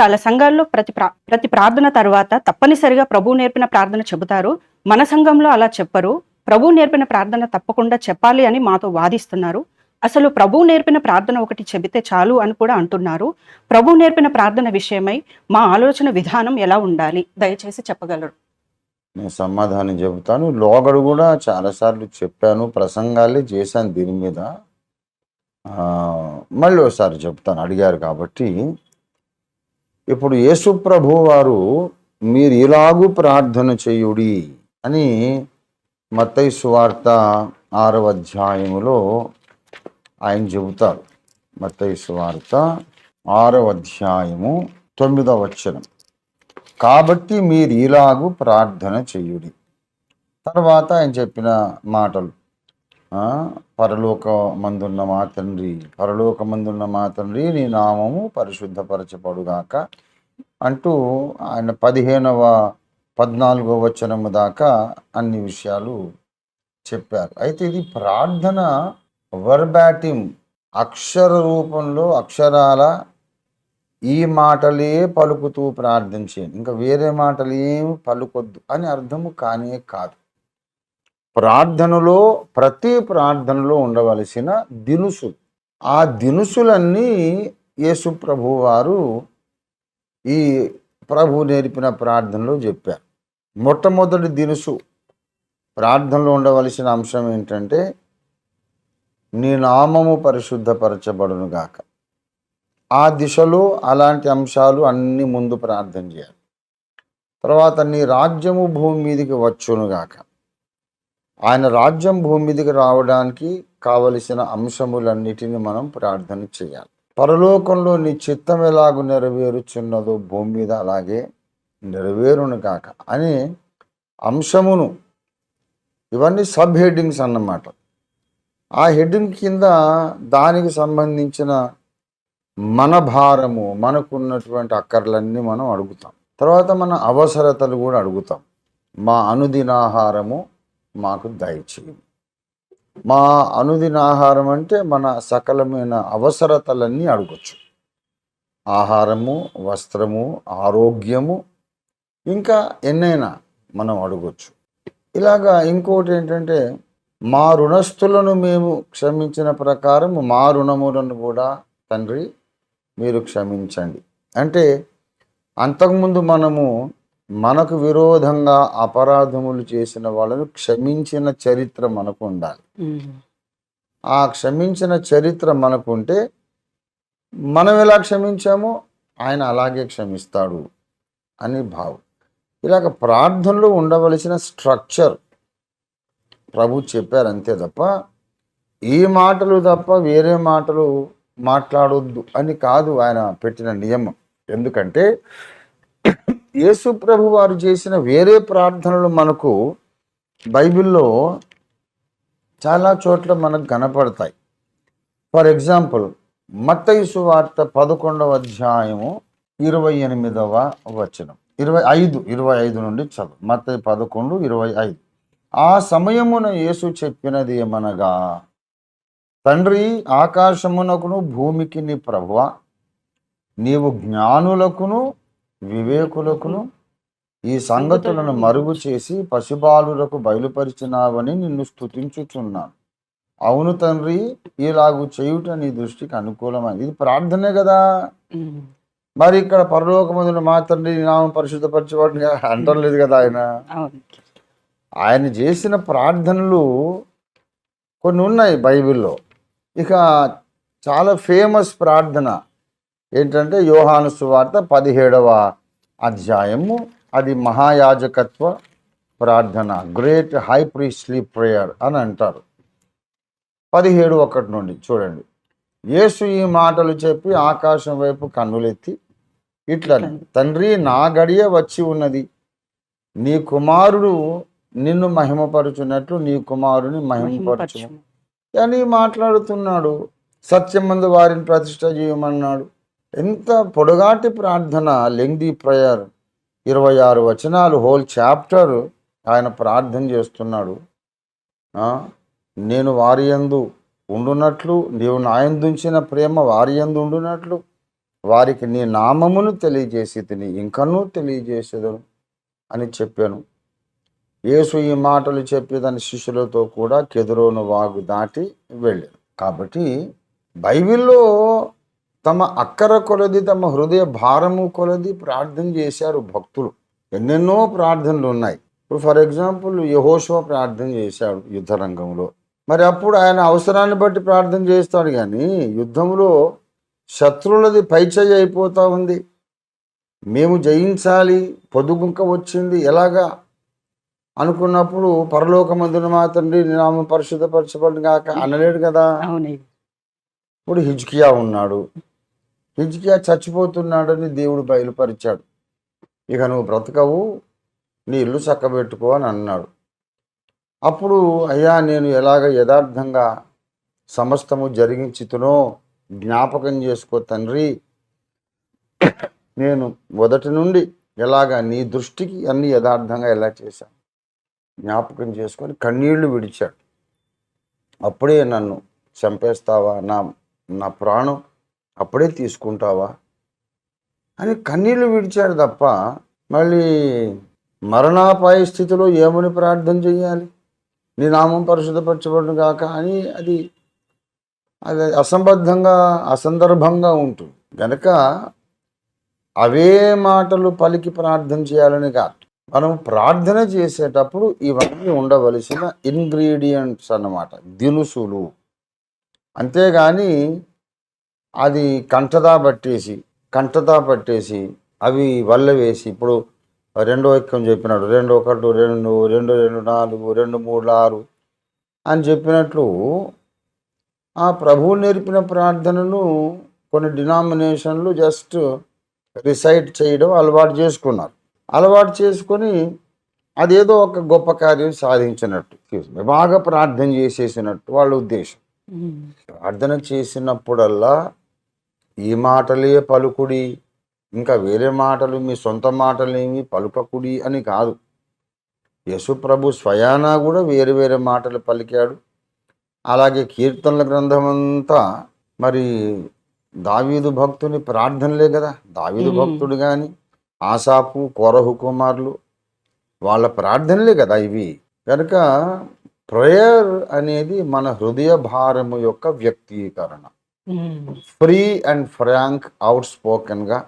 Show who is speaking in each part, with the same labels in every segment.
Speaker 1: చాలా సంఘాల్లో ప్రతి ప్రా ప్రతి ప్రార్థన తర్వాత తప్పనిసరిగా ప్రభు నేర్పిన ప్రార్థన చెబుతారు. మన సంఘంలో అలా చెప్పరు. ప్రభు నేర్పిన ప్రార్థన తప్పకుండా చెప్పాలి అని మాతో వాదిస్తున్నారు. అసలు ప్రభు నేర్పిన ప్రార్థన ఒకటి చెబితే చాలు అని కూడా అంటున్నారు. ప్రభు నేర్పిన ప్రార్థన విషయమై మా ఆలోచన విధానం ఎలా ఉండాలి? దయచేసి చెప్పగలరు.
Speaker 2: నేను సమాధానం చెబుతాను. లోగడు కూడా చాలాసార్లు చెప్పాను. ప్రసంగాలే చేశాను దీని మీద. మళ్ళీ ఒకసారి చెప్తాను. అడిగారు కాబట్టి ఇప్పుడు యేసు ప్రభు వారు మీరు ఇలాగూ ప్రార్థన చేయుడి అని మత్తయి సువార్త ఆరవ అధ్యాయములో ఆయన చెబుతారు. మత్తయి సువార్త ఆరవ అధ్యాయము తొమ్మిదవ వచనం. కాబట్టి మీరు ఇలాగూ ప్రార్థన చెయ్యుడి తర్వాత ఆయన చెప్పిన మాటలు పరలోక మందున్న మా తండ్రి పరలోక మందున్న మా తండ్రి నీ నామము పరిశుద్ధపరచబడుగాక. అంటూ ఆయన పదిహేనవ పద్నాలుగో వచనము దాకా అన్ని విషయాలు చెప్పారు. అయితే ఇది ప్రార్థన వర్బాటిం అక్షర రూపంలో అక్షరాల ఈ మాటలే పలుకుతూ ప్రార్థించేయండి ఇంకా వేరే మాటలు ఏమి పలుకొద్దు అని అర్థము కానే కాదు. ప్రార్థనలో ప్రతి ప్రార్థనలో ఉండవలసిన దినుసులు ఆ దినుసులన్నీ యేసు ప్రభు వారు ఈ ప్రభు నేర్పిన ప్రార్థనలో చెప్పారు. మొట్టమొదటి దినుసు ప్రార్థనలో ఉండవలసిన అంశం ఏంటంటే నీ నామము పరిశుద్ధపరచబడును గాక. ఆ దిశలో అలాంటి అంశాలు అన్ని ముందు ప్రార్థన చేయాలి. తర్వాత నీ రాజ్యము భూమి మీదకి వచ్చునుగాక ఆయన రాజ్యం భూమి మీదకి రావడానికి కావలసిన అంశములన్నిటిని మనం ప్రార్థన చేయాలి. పరలోకంలో నీ చిత్తం ఎలాగ నెరవేరుచున్నదో భూమి మీద అలాగే నెరవేరును కాక అని అంశమును ఇవన్నీ సబ్ హెడ్డింగ్స్ అన్నమాట. ఆ హెడ్డింగ్ కింద దానికి సంబంధించిన మన భారము మనకున్నటువంటి అక్కర్లన్నీ మనం అడుగుతాం. తర్వాత మన అవసరతలు కూడా అడుగుతాం. మా అనుదినాహారము మాకు దయచేయండి మా అనుదిన ఆహారం అంటే మన సకలమైన అవసరతలన్నీ అడగచ్చు. ఆహారము వస్త్రము ఆరోగ్యము ఇంకా ఎన్నైనా మనం అడగచ్చు. ఇలాగా ఇంకోటి ఏంటంటే మా రుణస్థులను మేము క్షమించిన ప్రకారం మా రుణములను కూడా తండ్రి మీరు క్షమించండి. అంటే అంతకుముందు మనము మనకు విరోధంగా అపరాధములు చేసిన వాళ్ళను క్షమించిన చరిత్ర మనకు ఉండాలి. ఆ క్షమించిన చరిత్ర మనకుంటే మనం ఎలా క్షమించామో? ఆయన అలాగే క్షమిస్తాడు అని భావం. ఇలాగ ప్రార్థనలో ఉండవలసిన స్ట్రక్చర్ ప్రభు చెప్పారు అంతే తప్ప ఈ మాటలు తప్ప వేరే మాటలు మాట్లాడొద్దు అని కాదు ఆయన పెట్టిన నియమం. ఎందుకంటే యేసు ప్రభు వారు చేసిన వేరే ప్రార్థనలు మనకు బైబిల్లో చాలా చోట్ల మనకు కనపడతాయి. ఫర్ ఎగ్జాంపుల్ మత్తయి వార్త పదకొండవ అధ్యాయము ఇరవై ఎనిమిదవ వచనం. ఇరవై ఐదు ఇరవై ఐదు నుండి చదువు. మత్తయి పదకొండు ఇరవై ఐదు. ఆ సమయమున యేసు చెప్పినది ఏమనగా తండ్రి ఆకాశమునకును భూమికి నీ ప్రభువ. నీవు జ్ఞానులకును వివేకులకును ఈ సంగతులను మరుగు చేసి పశుబాలులకు బయలుపరిచినావని నిన్ను స్తుతించుచున్నాను. అవును తండ్రి ఇలాగు చేయుట నీ దృష్టికి అనుకూలమైనది. ఇది ప్రార్థనే కదా. మరి ఇక్కడ పరలోకమందున మా తండ్రి నీ నామం పరిశుద్ధపరచబడి అంటం లేదు కదా ఆయన. ఆయన చేసిన ప్రార్థనలు కొన్ని ఉన్నాయి బైబిల్లో. ఇక చాలా ఫేమస్ ప్రార్థన. ఏంటంటే యోహాను సువార్త పదిహేడవ అధ్యాయము. అది మహాయాజకత్వ ప్రార్థన గ్రేట్ హై ప్రీస్లీ ప్రేయర్ అని అంటారు. పదిహేడు ఒకటి నుండి చూడండి. యేసు ఈ మాటలు చెప్పి ఆకాశం వైపు కన్నులెత్తి ఇట్లా తండ్రి నా గడియ వచ్చి ఉన్నది. నీ కుమారుడు నిన్ను మహిమపరుచున్నట్లు నీ కుమారుని మహిమపరచు. అని మాట్లాడుతున్నాడు. సత్యమందు వారిని ప్రతిష్ట చేయమన్నాడు. ఎంత పొడుగాటి ప్రార్థన లెంగ్దీ ప్రేయర్ ఇరవై ఆరు వచనాలు హోల్ చాప్టర్ ఆయన ప్రార్థన చేస్తున్నాడు. నేను వారి యందు ఉండునట్లు నీవు నాయందుంచిన ప్రేమ వారి యందు ఉండునట్లు వారికి నీ నామమును తెలియజేసి తిని ఇంకనూ తెలియజేసేదను అని చెప్పాను. యేసు ఈ మాటలు చెప్పి తన శిష్యులతో కూడా కెదురోను వాగు దాటి వెళ్ళాను కాబట్టి బైబిల్లో తమ అక్కర కొలది తమ హృదయ భారము కొలది ప్రార్థన చేశారు భక్తులు. ఎన్నెన్నో ప్రార్థనలు ఉన్నాయి. ఇప్పుడు ఫర్ ఎగ్జాంపుల్ యహోషువ ప్రార్థన చేశాడు యుద్ధ రంగంలో మరి అప్పుడు ఆయన అవసరాన్ని బట్టి ప్రార్థన చేస్తాడు కానీ యుద్ధంలో శత్రువులది పైచయ్య అయిపోతా ఉంది. మేము జయించాలి పొదుగుంక వచ్చింది ఎలాగా? అనుకున్నప్పుడు పరలోకమందున మా తండ్రి నీ నామం పరిశుద్ధపరచబడి కాక అనలేడు కదా? ఇప్పుడు హిజ్కియా ఉన్నాడు. హిజ్కియా చచ్చిపోతున్నాడని దేవుడు బయలుపరిచాడు. ఇక నువ్వు బ్రతకవు నీ ఇల్లు చక్కబెట్టుకో అని అన్నాడు. అప్పుడు అయ్యా నేను ఎలాగ యథార్థంగా సమస్తము జరిగించుతునో జ్ఞాపకం చేసుకో తండ్రి. నేను మొదటి నుండి ఎలాగ నీ దృష్టికి అన్ని యథార్థంగా ఎలా చేశాను? జ్ఞాపకం చేసుకొని కన్నీళ్ళు విడిచాడు. అప్పుడే నన్ను చంపేస్తావా? నా నా ప్రాణం అప్పుడే తీసుకుంటావా? అని కన్నీళ్ళు విడిచాడు తప్ప మళ్ళీ మరణాపాయ స్థితిలో ఏమని ప్రార్థన చేయాలి నీ నామం పరిశుద్ధపరచబడును కాక అని అది అది అసంబద్ధంగా అసందర్భంగా ఉంటుంది. గనక అవే మాటలు పలికి ప్రార్థన చేయాలని కాదు. మనం ప్రార్థన చేసేటప్పుడు ఇవన్నీ ఉండవలసిన ఇంగ్రీడియంట్స్ అన్నమాట. దినుసులు. అంతేగాని అది కంటదా పట్టేసి కంటదా పట్టేసి అవి వల్ల వేసి ఇప్పుడు రెండో ఎక్కం చెప్పినాడు రెండు ఒకటి రెండు రెండు రెండు నాలుగు రెండు మూడు ఆరు అని చెప్పినట్లు ఆ ప్రభువు నేర్పిన ప్రార్థనను కొన్ని డినామినేషన్లు జస్ట్ రిసైట్ చేయడం అలవాటు చేసుకున్నారు. అలవాటు చేసుకొని అదేదో ఒక గొప్ప కార్యం సాధించినట్టు బాగా ప్రార్థన చేసేసినట్టు వాళ్ళ ఉద్దేశం. ప్రార్థన చేసినప్పుడల్లా ఈ మాటలే పలుకుడి. ఇంకా వేరే మాటలు మీ సొంత మాటలేమి పలుకకుడి అని కాదు. యశుప్రభు స్వయానా కూడా వేరే వేరే మాటలు పలికాడు. అలాగే కీర్తనల గ్రంథం అంతా మరి దావీదు భక్తుని ప్రార్థనలే కదా. దావీదు. భక్తుడు కానీ ఆసాపు కోరహు కుమారులు వాళ్ళ ప్రార్థనలే కదా ఇవి. కనుక ప్రేయర్ అనేది మన హృదయ భారము యొక్క వ్యక్తీకరణ. ఫ్రీ అండ్ ఫ్రాంక్ అవుట్ స్పోకెన్గా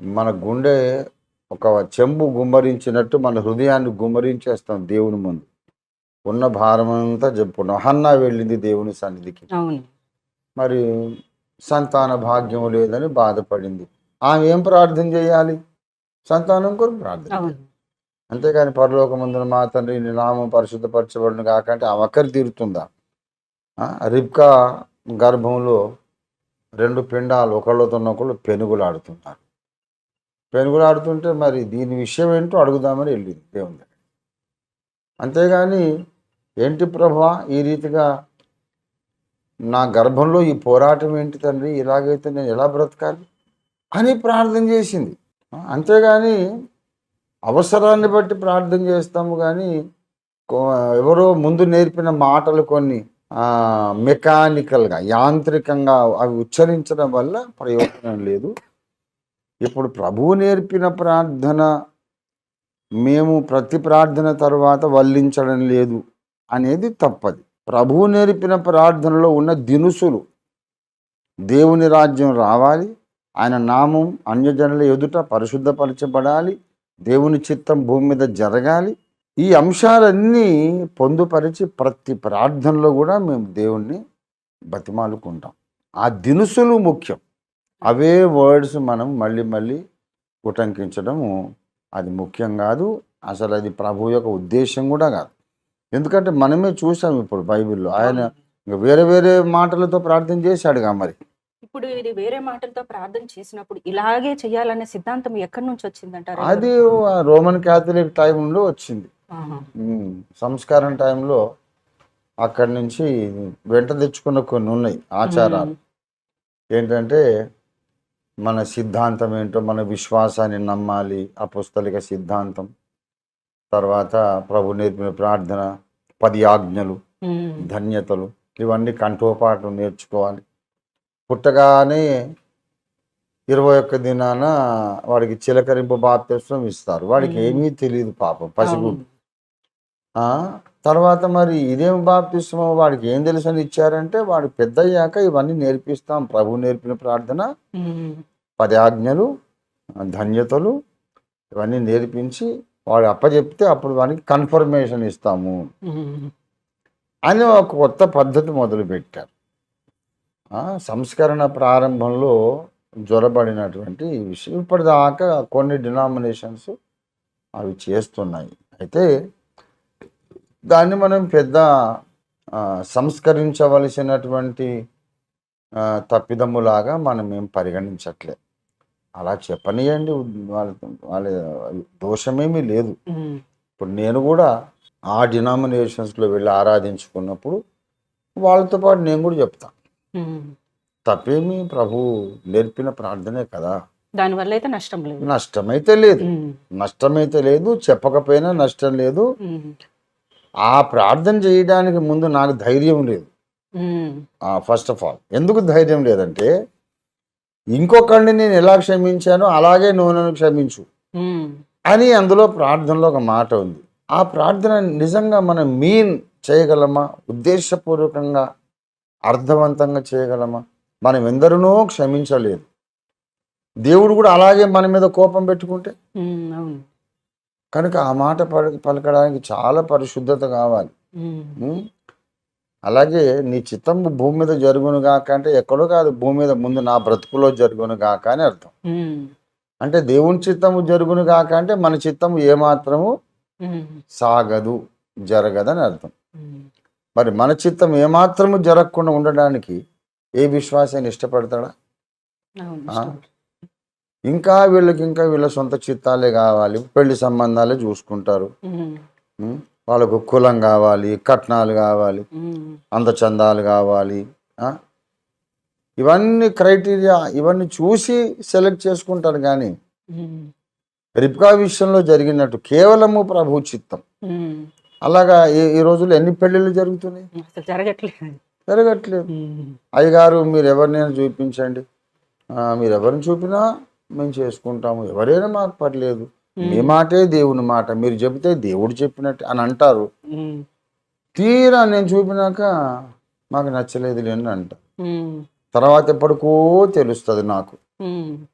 Speaker 2: మన గుండె ఒక చెంబు గుమ్మరించినట్టు మన హృదయాన్ని గుమ్మరించేస్తాం దేవుని ముందు. ఉన్న భారం అంతా చెప్పుకున్నాం హన్నా వెళ్ళింది దేవుని సన్నిధికి. మరి సంతాన భాగ్యం లేదని బాధపడింది. ఆమె ఏం ప్రార్థన చేయాలి? సంతానం కొరకు ప్రార్థన అంతేగాని పరలోకమందున మా తండ్రి నామం పరిశుద్ధపరచబడిన కాకంటే ఆమె అక్కడి తీరుతుందా? ఆ, రిబ్కా గర్భంలో రెండు పిండాలు ఒకళ్ళతో ఒకళ్ళు పెనుగులాడుతున్నారు. పెనుగులాడుతుంటే మరి దీని విషయం ఏంటో అడుగుదామని వెళ్ళింది దేవుని దగ్గర అంతేగాని ఏంటి ప్రభా ఈ రీతిగా నా గర్భంలో ఈ పోరాటం ఏంటి తండ్రి? ఇలాగైతే నేను ఎలా బ్రతకాలి? అని ప్రార్థన చేసింది. అంతేగాని అవసరాన్ని బట్టి ప్రార్థన చేస్తాము కానీ కో- ఎవరో ముందు నేర్పిన మాటలు కొన్ని మెకానికల్గా యాంత్రికంగా అవి ఉచ్చరించడం వల్ల ప్రయోజనం లేదు. ఇప్పుడు ప్రభువు నేర్పిన ప్రార్థన మేము ప్రతి ప్రార్థన తర్వాత వల్లించడం లేదు అనేది తప్పది. ప్రభువు నేర్పిన ప్రార్థనలో ఉన్న దినుసులు దేవుని రాజ్యం రావాలి ఆయన నామం అన్యజనుల ఎదుట పరిశుద్ధపరచబడాలి దేవుని చిత్తం భూమి మీద జరగాలి ఈ అంశాలన్నీ పొందుపరిచి ప్రతి ప్రార్థనలో కూడా మేము దేవుణ్ణి బతిమాలుకుంటాం. ఆ దినుసులు ముఖ్యం. అవే వర్డ్స్ మనం మళ్ళీ మళ్ళీ ఉటంకించడము అది ముఖ్యం కాదు అసలు అది ప్రభు యొక్క ఉద్దేశం కూడా కాదు. ఎందుకంటే మనమే చూసాం ఇప్పుడు బైబిల్లో ఆయన ఇంకా వేరే వేరే మాటలతో ప్రార్థన చేశాడుగా మరి.
Speaker 1: ఇప్పుడు ఇది వేరే మాటలతో ప్రార్థన చేసినప్పుడు ఇలాగే చేయాలనే సిద్ధాంతం ఎక్కడి నుంచి వచ్చిందంటారు?
Speaker 2: అది రోమన్ క్యాథలిక్ టైంలో వచ్చింది. సంస్కారం టైంలో అక్కడి నుంచి వెంట తెచ్చుకున్న కొన్ని ఉన్నాయి ఆచారాలు. ఏంటంటే మన సిద్ధాంతం ఏంటో మన విశ్వాసాన్ని నమ్మాలి అపుస్తలిక సిద్ధాంతం. తర్వాత ప్రభు నేర్పిన ప్రార్థన పది ఆజ్ఞలు. ధన్యతలు ఇవన్నీ కంఠోపాఠం నేర్చుకోవాలి. పుట్టగానే ఇరవై ఒక్క దినాన వాడికి చిలకరింపు బాప్తిస్వం ఇస్తారు. వాడికి. ఏమీ తెలియదు పాపం. ఆ తర్వాత మరి ఇదేం బాప్తిస్మో వాడికి ఏం తెలుసు అని ఇచ్చారంటే వాడు పెద్ద అయ్యాక ఇవన్నీ నేర్పిస్తాం. ప్రభు నేర్పిన ప్రార్థన పది ఆజ్ఞలు ధన్యతలు ఇవన్నీ నేర్పించి వాడు అప్పచెప్తే అప్పుడు వానికి కన్ఫర్మేషన్ ఇస్తాము. అని ఒక కొత్త పద్ధతి మొదలుపెట్టారు. సంస్కరణ ప్రారంభంలో జ్వరబడినటువంటి విషయం. ఇప్పటిదాకా కొన్ని డినామినేషన్స్ అవి చేస్తున్నాయి. అయితే దాన్ని మనం పెద్ద సంస్కరించవలసినటువంటి తప్పిదమ్ములాగా మనం ఏం పరిగణించట్లే. అలా చెప్పనియండి వాళ్ళ వాళ్ళ దోషమేమీ లేదు. ఇప్పుడు నేను కూడా ఆ డినామినేషన్స్లో వెళ్ళి ఆరాధించుకున్నప్పుడు వాళ్ళతో పాటు నేను కూడా చెప్తాను. తప్పేమి ప్రభు నేర్పిన ప్రార్థనే కదా.
Speaker 1: దానివల్ల అయితే నష్టం లేదు.
Speaker 2: నష్టమైతే లేదు. నష్టమైతే లేదు చెప్పకపోయినా నష్టం లేదు. ఆ ప్రార్థన చేయడానికి ముందు నాకు ధైర్యం లేదు. ఫస్ట్ ఆఫ్ ఆల్ ఎందుకు ధైర్యం లేదంటే ఇంకొకరిని నేను ఎలా క్షమించానో అలాగే నువ్వు నన్ను క్షమించు. అని అందులో ప్రార్థనలో ఒక మాట ఉంది. ఆ ప్రార్థన నిజంగా మనం మీన్ చేయగలమా? ఉద్దేశపూర్వకంగా అర్థవంతంగా చేయగలమా? మనం ఎందరినో క్షమించలేదు. దేవుడు కూడా అలాగే మన మీద కోపం పెట్టుకుంటే? కనుక ఆ మాట పల- పలకడానికి చాలా పరిశుద్ధత కావాలి.
Speaker 1: ఉమ్,
Speaker 2: ఉం? అలాగే నీ చిత్తం భూమి మీద జరుగును గాక అంటే ఎక్కడో కాదు భూమి మీద ముందు నా బ్రతుకులో జరుగును గాక అని అర్థం.
Speaker 1: ఉమ్,
Speaker 2: అంటే దేవుని చిత్తము జరుగును గాక అంటే మన చిత్తము ఏమాత్రము సాగదు జరగదని అర్థం. మరి మన చిత్తం ఏమాత్రము జరగకుండా ఉండడానికి ఏ విశ్వాసాన్ని ఇష్టపడతాడా? ఇంకా వీళ్ళకి ఇంకా వీళ్ళ సొంత చిత్తాలే కావాలి పెళ్ళి సంబంధాలే చూసుకుంటారు? వాళ్ళకు కులం కావాలి కట్నాలు కావాలి అందచందాలు కావాలి? ఇవన్నీ క్రైటీరియా ఇవన్నీ చూసి సెలెక్ట్ చేసుకుంటారు కానీ రిప్కా విషయంలో జరిగినట్టు కేవలము ప్రభు చిత్తం. అలాగా ఈ రోజుల్లో ఎన్ని పెళ్ళిళ్ళు జరుగుతున్నాయి?
Speaker 1: జరగట్లేదు.
Speaker 2: జరగట్లేదు. అయ్యగారు మీరు ఎవరినైనా చూపించండి. మీరు ఎవరిని చూపినా మేము చేసుకుంటాము. ఎవరైనా మాకు పర్లేదు. మీ మాటే దేవుని మాట. మీరు చెబితే దేవుడు చెప్పినట్టు అని అంటారు. తీరా నేను చూపినాక మాకు నచ్చలేదు అని అంట. తర్వాత ఎప్పటికో తెలుస్తుంది నాకు.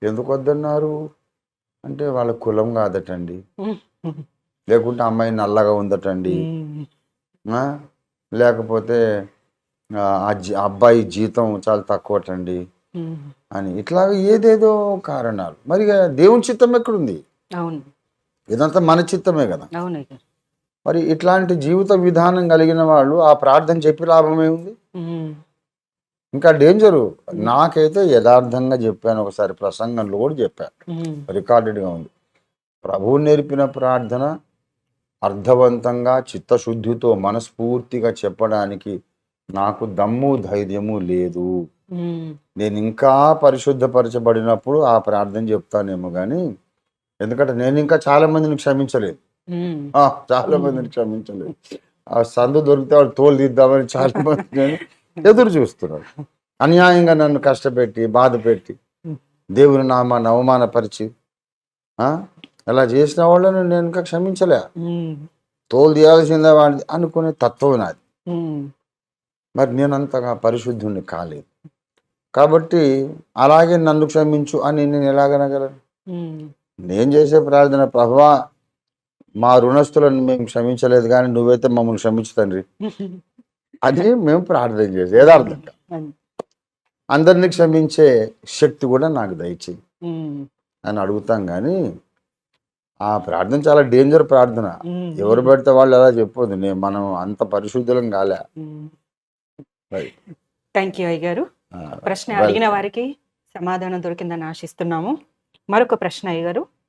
Speaker 2: ఎందుకు వద్దన్నారు? అంటే వాళ్ళ కులం కాదటండి. లేకుంటే అమ్మాయి నల్లగా ఉందటండి? లేకపోతే అబ్బాయి జీతం చాలా తక్కువటండి. అని ఇట్లా ఏదేదో కారణాలు. మరి దేవుని చిత్తం ఎక్కడుంది?
Speaker 1: అవును.
Speaker 2: ఇదంతా మన చిత్తమే కదా. మరి ఇట్లాంటి జీవిత విధానం కలిగిన వాళ్ళు ఆ ప్రార్థన చెప్పి లాభం ఏముంది?
Speaker 1: ఉమ్,
Speaker 2: ఇంకా డేంజరు. నాకైతే యథార్థంగా చెప్పాను ఒకసారి ప్రసంగంలో కూడా చెప్పాను. రికార్డెడ్గా ఉంది. ప్రభువు నేర్పిన ప్రార్థన అర్థవంతంగా చిత్తశుద్ధితో మనస్ఫూర్తిగా చెప్పడానికి నాకు దమ్ము ధైర్యము లేదు. నేను ఇంకా పరిశుద్ధపరచబడినప్పుడు ఆ ప్రార్థన చెప్తానేమో కానీ ఎందుకంటే నేను ఇంకా చాలా మందిని క్షమించలేదు. చాలా మందిని క్షమించలేదు. ఆ సందు దొరికితే వాడు తోలు తీద్దామని చాలా మంది నేను ఎదురు చూస్తున్నాడు అన్యాయంగా నన్ను కష్టపెట్టి బాధ పెట్టి దేవుని నామాన్ని అవమానపరిచి ఆ, అలా చేసిన వాళ్ళని నేను ఇంకా క్షమించలే. తోలు తీయాల్సిందే వాడి అనుకునే తత్వం నాది. మరి నేను అంతగా పరిశుద్ధుని కాలేదు. కాబట్టి అలాగే నన్ను క్షమించు అని నేను ఎలాగనగలను? నేను చేసే ప్రార్థన ప్రభువా మా రుణస్తులను మేము క్షమించలేదు కానీ నువ్వైతే మమ్మల్ని క్షమించు తండ్రి. అది మేము ప్రార్థన చేసి యథార్థంగా.
Speaker 1: అవును.
Speaker 2: అందరినీ క్షమించే శక్తి కూడా నాకు దయచేయి.
Speaker 1: ఉమ్,
Speaker 2: అని అడుగుతాం కానీ ఆ ప్రార్థన చాలా డేంజర్ ప్రార్థన. ఎవరు పెడితే వాళ్ళు అలా చెప్పొద్దు. నేను మనం అంత పరిశుద్ధులం కాలే.
Speaker 1: థ్యాంక్ యూ అయ్య గారు ప్రశ్న అడిగిన వారికి సమాధానం దొరికిందని ఆశిస్తున్నాము. మరొక ప్రశ్న అయ్య గారు